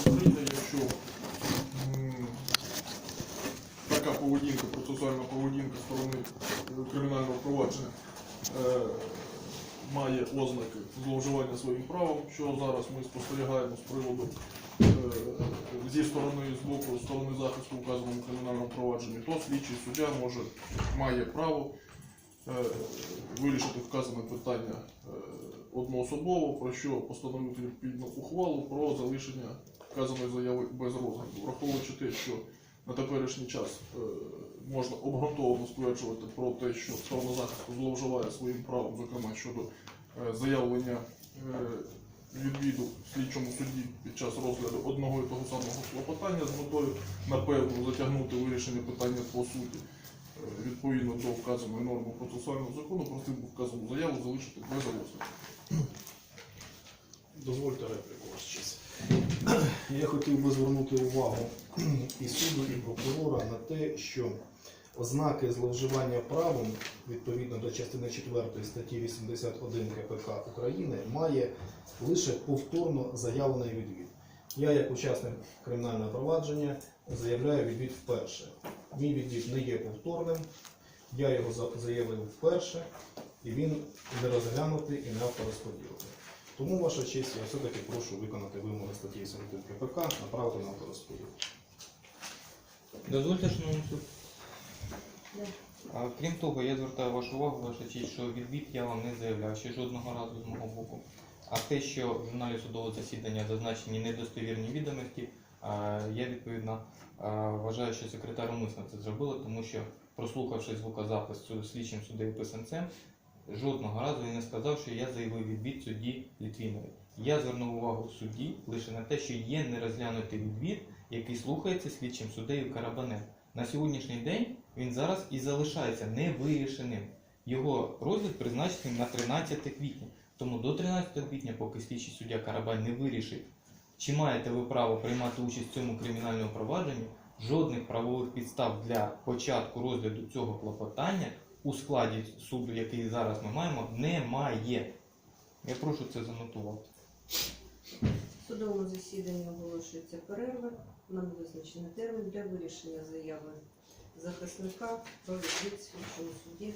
України, якщо така поведінка, процесуальна поведінка сторони кримінального провадження е, має ознаки зловживання своїм правом, що зараз ми спостерігаємо з приводу е, зі сторони з боку сторони захисту в указаному кримінальному провадженні, то слідчий суддя може має право е, вирішити вказане питання одноособово, про що постановити відповідну ухвалу про залишення вказаної заяви без розгляду, враховуючи те, що на теперішній час е, можна обґрунтовано стверджувати про те, що сторона захисту зловживає своїм правом, зокрема щодо е, заявлення е, відвіду в слідчому суді під час розгляду одного і того самого клопотання з метою напевно затягнути вирішення питання по суті. Відповідно до вказаної норми процесуального закону, просив би вказану заяву залишити без розгляду. Дозвольте репліку ваш час. Я хотів би звернути увагу і суду, і прокурора на те, що ознаки зловживання правом відповідно до частини 4 статті 81 КПК України має лише повторно заявлений відвід. Я, як учасник кримінального провадження, заявляю відвід вперше. Мій відвід не є повторним, я його за- заявив вперше, і він не розглянутий і не авторозподілений. Тому, ваша честь, я все-таки прошу виконати вимоги статті 71 КПК, направити на авторозподіл. Дозвольте, шановний суд. Да. А, Крім того, я звертаю вашу увагу, ваша честь, що відвід я вам не заявляв ще жодного разу з мого боку. А те, що в журналі судового засідання зазначені недостовірні відомості, а, я відповідно а, вважаю, що секретар умисно це зробила, тому що прослухавши звукозапис слідчим суддею писанцем, жодного разу він не сказав, що я заявив відвід судді Літвінові. Я звернув увагу судді лише на те, що є нерозглянутий відвід, який слухається слідчим суддею Карабанем. На сьогоднішній день він зараз і залишається невирішеним. Його розгляд призначений на 13 квітня. Тому до 13 квітня, поки слідчий суддя Карабань не вирішить, чи маєте ви право приймати участь в цьому кримінальному провадженні, жодних правових підстав для початку розгляду цього клопотання у складі суду, який зараз ми маємо, немає. Я прошу це занотувати. Судовому засіданні оголошується перерва Нам визначений термін для вирішення заяви захисника про відвід слідчому суді.